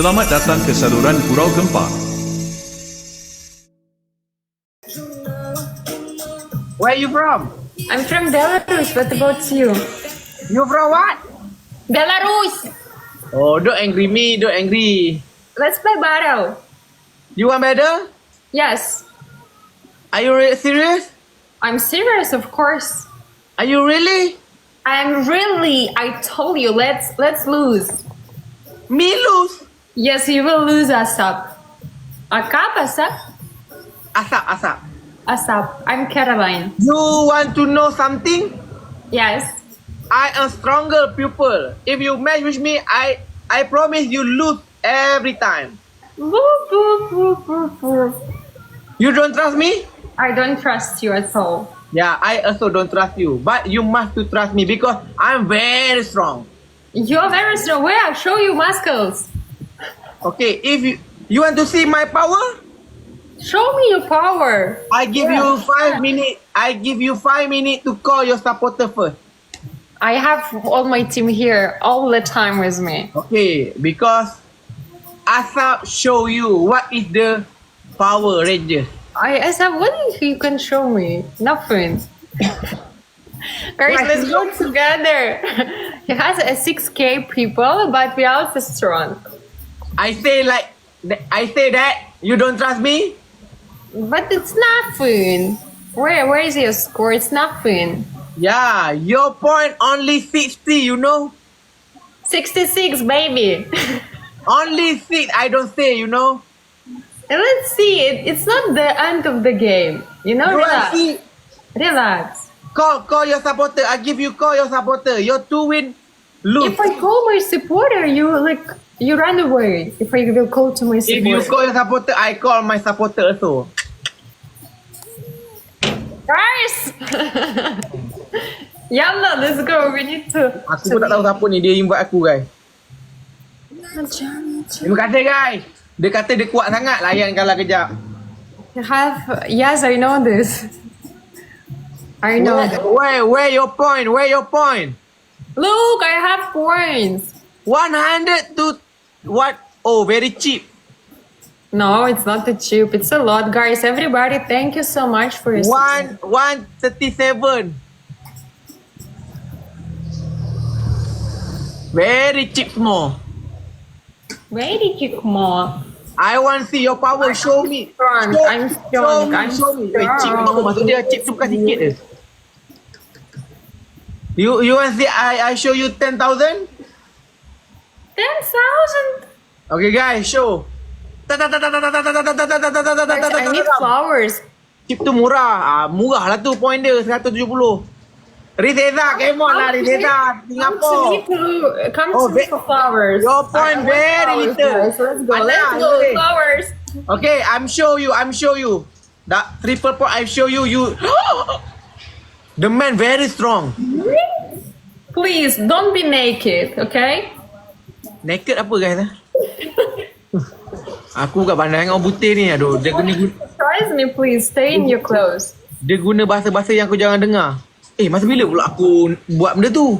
Selamat datang ke saluran Gurau Gempa. Where you from? I'm from Belarus. What about you? You from what? Belarus. Oh, don't angry me, don't angry. Let's play battle. You want better? Yes, Are you serious? I'm serious, of course. Are you really? I'm really. I told you. Let's let's lose. Me lose? Yes, you will lose, Asap. Akap, Asap, Asap, asap. Asap. I'm Caroline. You want to know something? Yes. I am stronger pupil. If you match with me, I I promise you lose every time. You don't trust me? I don't trust you at all. Yeah, I also don't trust you. But you must to trust me because I'm very strong. You're very strong. Where? I'll show you muscles. Okay, if you you want to see my power, Show me your power. I give you five minutes. I give you five minutes to call your supporter first. I have all my team here all the time with me. Okay, because Asap show you what is the Power Ranger. I Asap, what if you can show me? Nothing. Guys, let's go together. he has a 6k people, but we are also strong. I say like I say that you don't trust me. But it's nothing. Where where is your score? It's nothing. Yeah, your point only sixty. You know, 66, baby. only six. I don't say. You know. And let's see. It, it's not the end of the game. You know, relax. Relax. Call call your supporter. I give you call your supporter. Your two win, lose. If I call my supporter, you like you run away. If I will call to my If you supporter. call your supporter, I call my supporter also. Guys! Yalla, let's go. We need to. Aku pun tak tahu siapa ni dia invite aku guys. Terima kasih guys. Dia kata dia kuat sangat layan kalah kejap. Have. Yes, I know this. I know. Where, where, where your point? Where your point? Look, I have points. 100 to what? Oh, very cheap. No, it's not the cheap. It's a lot, guys. Everybody, thank you so much for your. One, one thirty-seven. Very cheap more. You come on? I want see your power. Show me. strong. Show, I'm Show me. I'm show me. Eh, cheap strong. power. Maksud dia cheap tu bukan sikit je. You you want see I I show you ten thousand? 10,000. Okay, guys, show. I need flowers. Chip tu murah. Ah, murah lah tu point dia 170. Rideza, come on lah, Rideza. Singapore. Come to me for flowers. Your point very little. So let's go. Let's go, flowers. Okay, I'm show you, I'm show you. That triple point, I show you, you. the man very strong. Please, don't be naked, okay? Naked apa guys? ah? Aku kat bandar dengan orang putih ni aduh dia guna Surprise me, please. Stay in your clothes. dia guna bahasa-bahasa yang aku jangan dengar. Eh masa bila pula aku buat benda tu?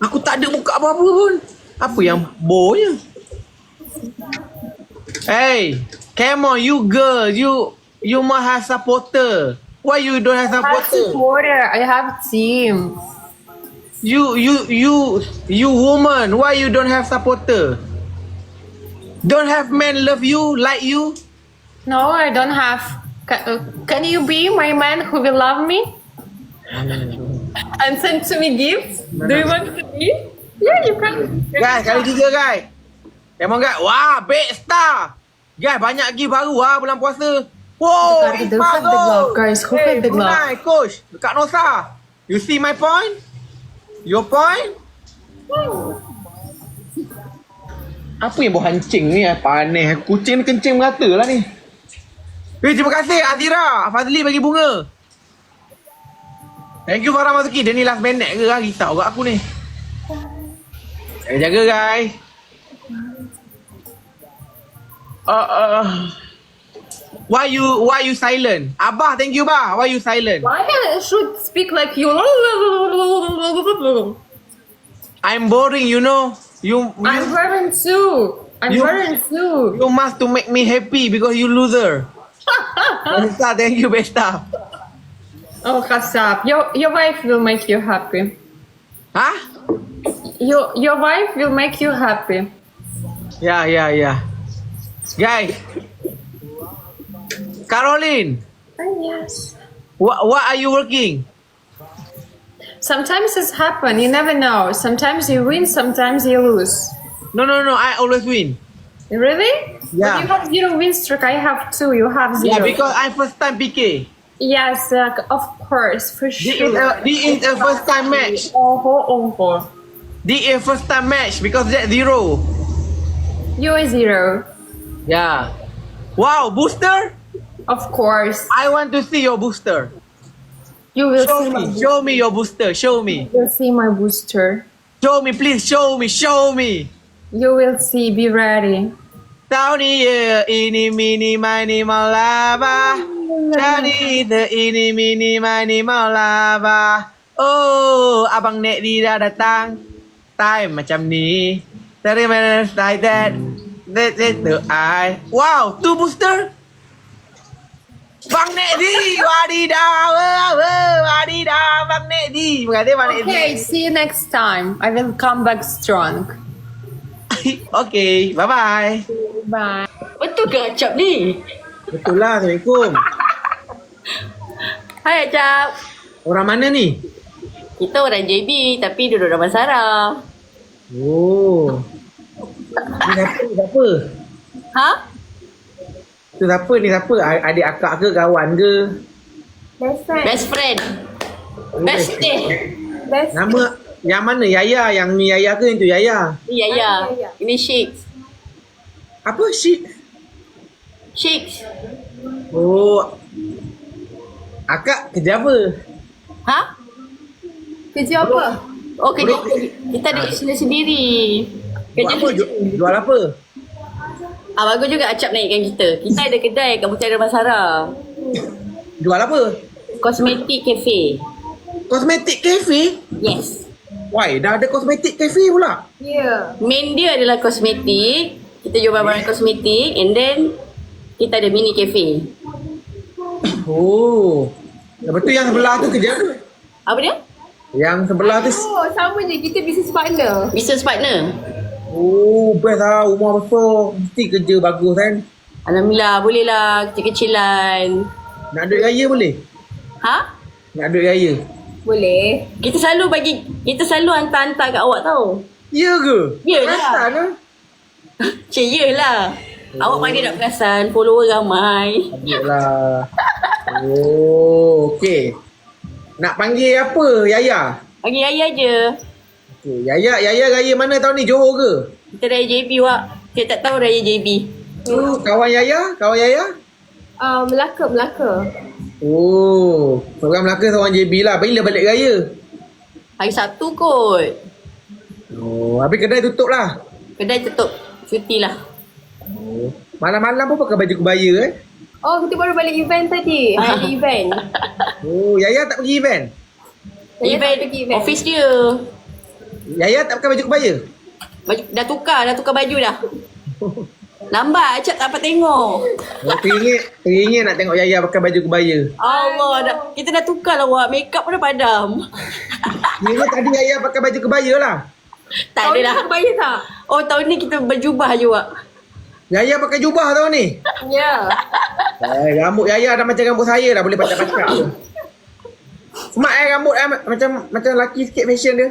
Aku tak ada buka apa-apa pun. Apa yang bonya? Hey, come on you girl, you you must have supporter. Why you don't have I have supporter? supporter. I have team. You you you you woman, why you don't have supporter? Don't have men love you like you? No, I don't have. Can, uh, can you be my man who will love me? And send to me gifts? Do you want to be? Yeah, you can. Guys, kali tiga guys. Come on guys. Wah, big star. Guys, banyak gift baru lah bulan puasa. Wow, at the- the glove, guys. Look hey, at the glove. Brunei, coach. Dekat Nosa. You see my point? Your point? Apa yang bau hancing ni? Panas. Kucing ni kencing merata lah ni. Eh, terima kasih Azira. Fazli bagi bunga. Thank you Farah Masuki. Dia ni last minute ke? Ah, Risau kat aku ni. Eh, jaga guys. Uh, uh, why you why you silent? Abah, thank you bah. Why you silent? Why I should speak like you? I'm boring, you know. You I'm you, wearing two. I'm You- wearing two. you must to make me happy because you loser. Besta, thank you, Besta. Oh, Kasap, your your wife will make you happy. Huh? Your your wife will make you happy. Yeah, yeah, yeah. Guys. Caroline, Oh, yes. what, what are you working? Sometimes it's happen. You never know. Sometimes you win. Sometimes you lose. No, no, no, I always win. Really? Yeah. But you have zero win streak. I have two. You have zero. Yeah, because I first time PK. yes, uh, of course, for This is sure. a, this is a first time match. Oh, oh, oh. This is a first time match because that zero. You are zero. Yeah. Wow, booster? Of course. I want to see your booster. You will Show see my me, show me your booster. Show me. You will see my booster. Show me, please. Show me, show me. You will see. Be ready. Ni ya, ini mini mini mau laba. Jadi the ini mini mini mau laba. Oh, abang Nek Di dah datang. Time macam ni. Dari mana like that? That that the I. Wow, two booster. Bang Nek Di, wadidaw, wadidaw, Bang Nek Di. Berkata Bang Nek Di. Okay, see you next time. I will come back strong. okay, bye bye. Bye. Betul ke Acap ni? Betul lah, Assalamualaikum. Hai Acap. Orang mana ni? Kita orang JB tapi duduk Damansara. Oh. Ni siapa? Ni siapa? Ha? Tu siapa ni siapa? Adik akak ke kawan ke? Best friend. Best friend. Best day. Best. Nama yang mana? Yaya. Yang ni Yaya ke? Itu Yaya. Ya ya. Ini Sheikh. Apa? Shit. Sheikh. Oh. Akak kerja apa? Ha? Kerja apa? Oh kerja kita ada usaha sendiri. Kerja apa? Ju- Jual apa? Ah bagus juga Acap naikkan kita. Kita ada kedai kat Bukit Damansara. Jual apa? Kosmetik cafe. Kosmetik cafe? Yes. Why? Dah ada kosmetik cafe pula? Yeah. Main dia adalah kosmetik. Kita jual barang kosmetik and then kita ada mini cafe. Oh. Lepas tu yang sebelah tu kerja apa? Apa dia? Yang sebelah tu Oh, sama je. Kita business partner. Business partner. Oh, best lah. Rumah besar. Mesti kerja bagus kan? Alhamdulillah, boleh lah kecil-kecilan. Nak duit raya boleh? Ha? Nak duit raya? Boleh. Kita selalu bagi, kita selalu hantar-hantar kat awak tau. Ya ke? Ya lah. Perasan lah. Cik, yelah. Awak pandai nak perasan, follower ramai. Ayolah. Oh, okey. Nak panggil apa? Yaya? Bagi Yaya je. Okey, Yaya, Yaya raya mana tahun ni? Johor ke? Kita raya JB, Wak. Saya tak tahu raya JB. Tu kawan Yaya? Kawan Yaya? Uh, Melaka, Melaka. Oh, seorang Melaka seorang JB lah. Bila balik raya? Hari Sabtu kot. Oh, habis kedai tutup lah. Kedai tutup. Cuti lah. Oh. Malam-malam pun pakai baju kebaya eh? Oh, kita baru balik event tadi. Hari event. Oh, Yaya tak pergi event? Saya event, tak pergi event. office dia. Yaya tak pakai baju kebaya? Baju, dah tukar, dah tukar baju dah. Lambat, Acap tak dapat tengok. Oh, teringin, teringin nak tengok Yaya pakai baju kebaya. Allah, dah, kita dah tukar lah, Wak. Makeup pun dah padam. Kira tadi Yaya pakai baju kebaya lah. Tak ada lah. bayar tak? Oh, tahun ni kita berjubah je, Wak. Yaya pakai jubah tahun ni. Ya. Eh, rambut Yaya dah macam rambut saya dah boleh pacak-pacak Smart eh rambut eh macam macam lelaki sikit fashion dia.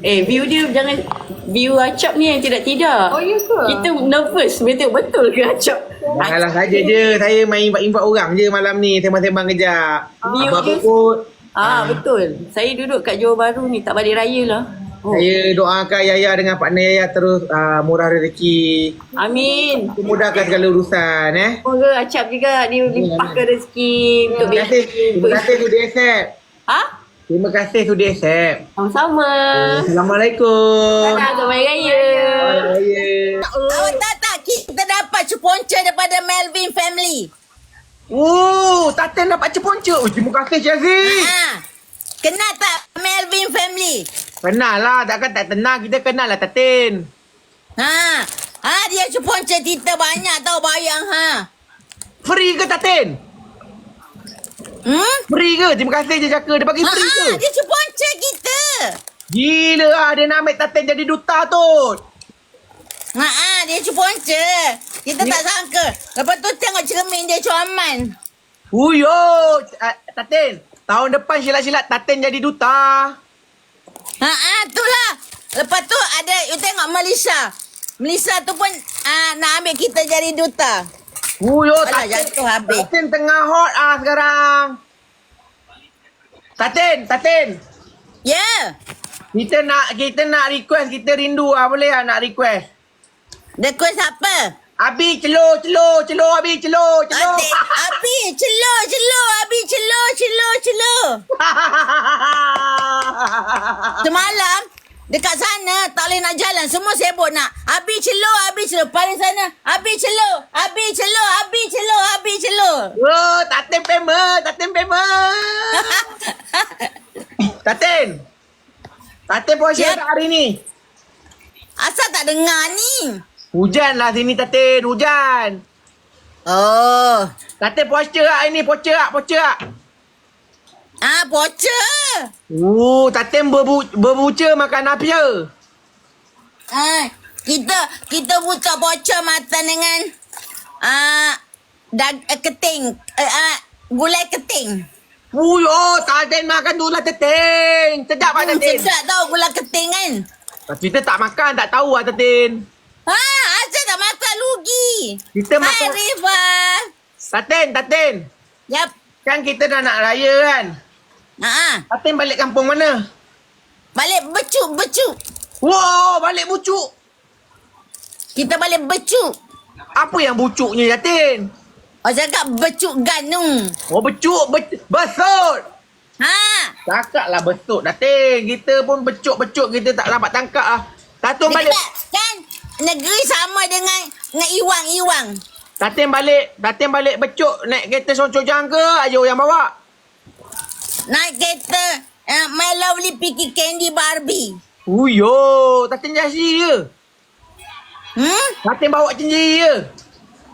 Eh, view dia jangan... View Acap ni yang tidak-tidak. Oh, ya ke? Kita nervous. Betul betul ke Acap? Janganlah saja je saya main invite-invite orang je malam ni sembang-sembang kejap. View Apa-apa dia- kot. Ah, betul. Saya duduk kat Johor Bahru ni. Tak balik raya lah. Oh. Saya doakan Yaya dengan partner Yaya terus uh, murah rezeki. Amin. Memudahkan segala urusan eh. Semoga Acap juga dia limpahkan rezeki untuk Terima kasih. Terima kasih sudi accept. Ha? Terima kasih sudi accept. Sama-sama. Assalamualaikum. Selamat Hari Raya. Raya. Awak tak tak kita dapat cuponca daripada Melvin family. Oh, Tatan dapat ceponca. Oh, terima kasih Syazi. Ha. Kenal tak Melvin family? Kenal lah. Takkan tak tenang. Kita kenal lah Tatin. Ha. Ha dia sponsor kita banyak tau bayang ha. Free ke Tatin? Hmm? Free ke? Terima kasih je Jaka. Dia bagi Ha, free ke? ha dia sponsor kita. Gila lah. Dia nak ambil Tatin jadi duta tu. Ha ah dia sponsor. Kita Ni- tak sangka. Lepas tu tengok cermin dia comel. Huyo. Uh, Tatin. Tahun depan silat-silat Tatin jadi duta. Ha ah itulah. Lepas tu ada you tengok Melissa. Melissa tu pun ah nak ambil kita jadi duta. Huyo. Alah, jatuh habis. Tatin tengah hot ah sekarang. Tatin. Tatin. Ya. Yeah. Kita nak kita nak request kita rindu ah boleh ah nak request. Request apa? Abi celur celur celur Abi celur celur. Adik, Abi, celur, celur, Abi, celur, celur, celur. Semalam, dekat sana, tak boleh nak jalan. Semua sibuk nak. Abi celur, Abi celur. Paling sana, Abi celur, Abi celur, Abi celur, Abi celur. Oh, Tatin famous, Tatin famous. Tatin. Tatin puasa Ya. tak hari ni? Asal tak dengar ni? Hujan lah sini Tatin, hujan. Oh. Tatin puasa tak hari ni, puasa tak, puasa tak? Ah, poca. Oh, Tatin berbu berbuca makan apa? Ah, kita kita buka poca makan dengan ah dag eh, keting. Eh, ah, gulai keting. Ui, oh, Tatin makan tu lah Tatin. Sedap lah Tatin. sedap tau gulai keting kan. Tapi kita tak makan, tak tahu lah Tatin. Ha, asal tak makan lugi. Kita Hai makan- Rifa. Tatin, Tatin. Yap. Kan kita dah nak raya kan? Ha, Tatin balik kampung mana? balik becuk becuk. Wow, balik bucuk. Kita balik becuk. Apa yang bucuknya Tatin? Oh cakap becuk ganung. Oh, becuk, be besut. Ha. Cakap lah besut Datin. Kita pun becuk-becuk kita tak dapat tangkap lah. Tatung balik. Dekat negeri sama dengan dengan iwang-iwang. Datin balik. Datin balik becuk. Naik kereta soncojang ke Ayo yang bawa? Naik kereta uh, My Lovely Picky Candy Barbie. Uyo. Datin jasi je. Hmm? Datin bawa sendiri je.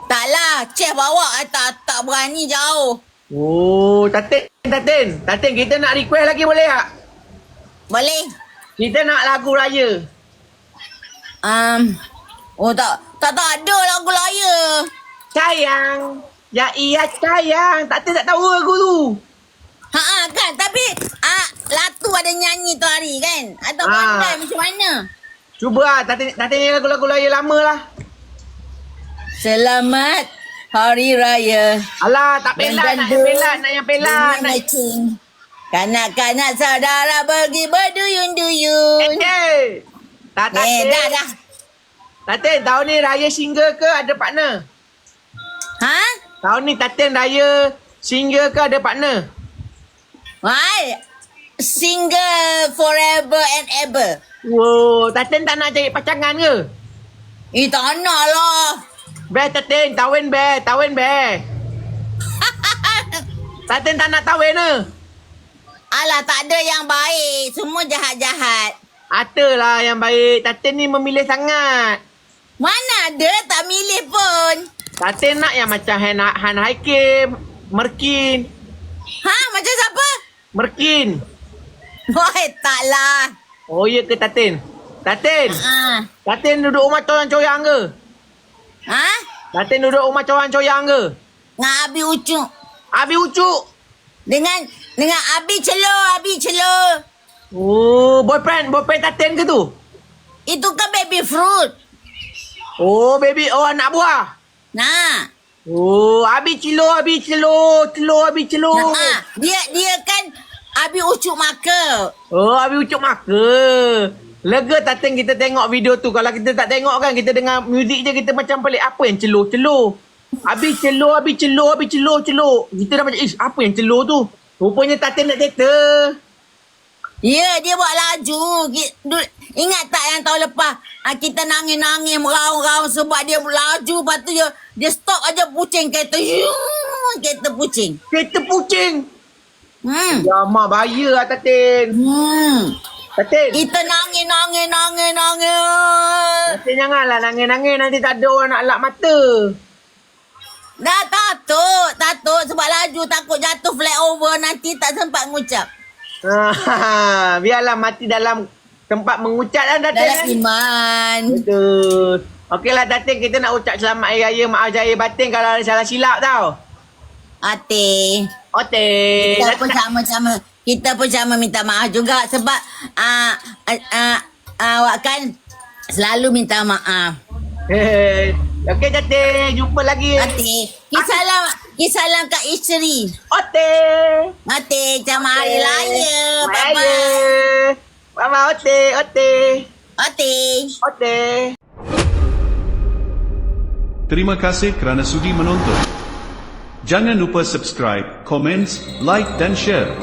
Taklah, Chef bawa I tak tak berani jauh. Oh, Datin. Datin. Datin kita nak request lagi boleh tak? Boleh? Kita nak lagu raya. Um, oh tak, tak tak ada lagu laya. Sayang. Ya iya sayang. Datin tak tahu lagu tu. Ha ah, kan, tapi ah Latu ada nyanyi tu hari kan? Atau Ah. pandai macam mana? Cuba lah. Datin, Datin ni lagu-lagu raya lama lah. Selamat Hari Raya. Alah, tak pelat. Nak yang pelat. Nak yang pelat. Nak. Kanak-kanak saudara pergi berduyun-duyun. Eh, tak tak. Eh, dah dah. Tatin, tahun ni raya single ke ada partner? Ha? Tahun ni Tatin raya single ke ada partner? Why? Single forever and ever. Wow, Tatin tak nak cari pacangan ke? Eh, tak nak lah. Be Tatin, tawin be, tawin be. Tatin tak nak tawin ke? Alah, tak ada yang baik. Semua jahat-jahat. Adalah yang baik. Tatin ni memilih sangat. Mana ada tak milih pun. Tatin nak yang macam Han, Han Hakim, Merkin. Ha? Macam siapa? Merkin. Woi, taklah. Oh ya ke Tatin? Tatin, Ha? Tatin duduk rumah coyang-coyang ke? Ha? Tatin duduk rumah coyang-coyang ke? Dengan Abi Ucuk. Abi ucuk. Dengan dengan Abi celur, Abi celur. Oh, boyfriend, boyfriend Tatin ke tu? Itu kan baby fruit. Oh, baby, oh anak buah. Nah. Oh, Abi celur, Abi celur, celur, Abi celur. Nah, dia dia kan Abi Ucuk maka. Oh, Abi ucuk maka. Lega Tatin kita tengok video tu. Kalau kita tak tengok kan, kita dengar muzik je kita macam pelik. Apa yang celur-celur? Abi celur, Abi celur, Abi celur, celur. Kita dah macam, ish, apa yang celur tu? Rupanya Tatin nak teater. Ya, dia buat laju. Ingat tak yang tahun lepas ah, kita nangis-nangis meraung-raung sebab dia laju. Lepas tu dia, dia stop aja pucing kereta. Kereta pucing. Kereta pucing. Hmm. Ya, mak bahaya lah Tatin. Hmm. Datin. Kita nangis, nangis, nangis, nangis. Datin janganlah nangis-nangis nanti tak ada orang nak lap mata. Dah tatuk, tatuk sebab laju takut jatuh flyover nanti tak sempat ngucap. Ha, biarlah mati dalam tempat mengucap kan Datin. Dalam kan? iman. Betul. Okeylah Datin kita nak ucap selamat hari raya maaf jaya batin kalau ada salah silap tau. Hati. Okey. Kita pun sama-sama. Kita pun sama minta maaf juga sebab ah uh, uh, uh, awak kan selalu minta maaf. Hey. Okey Datin, jumpa lagi. Hati. Kisalam, kisalam kat isteri. Ote. Hati, selamat hari raya. Bye-bye. Mama ote, ote. Hati. Ote. Terima kasih kerana sudi menonton. Jangan lupa subscribe, komen, like dan share.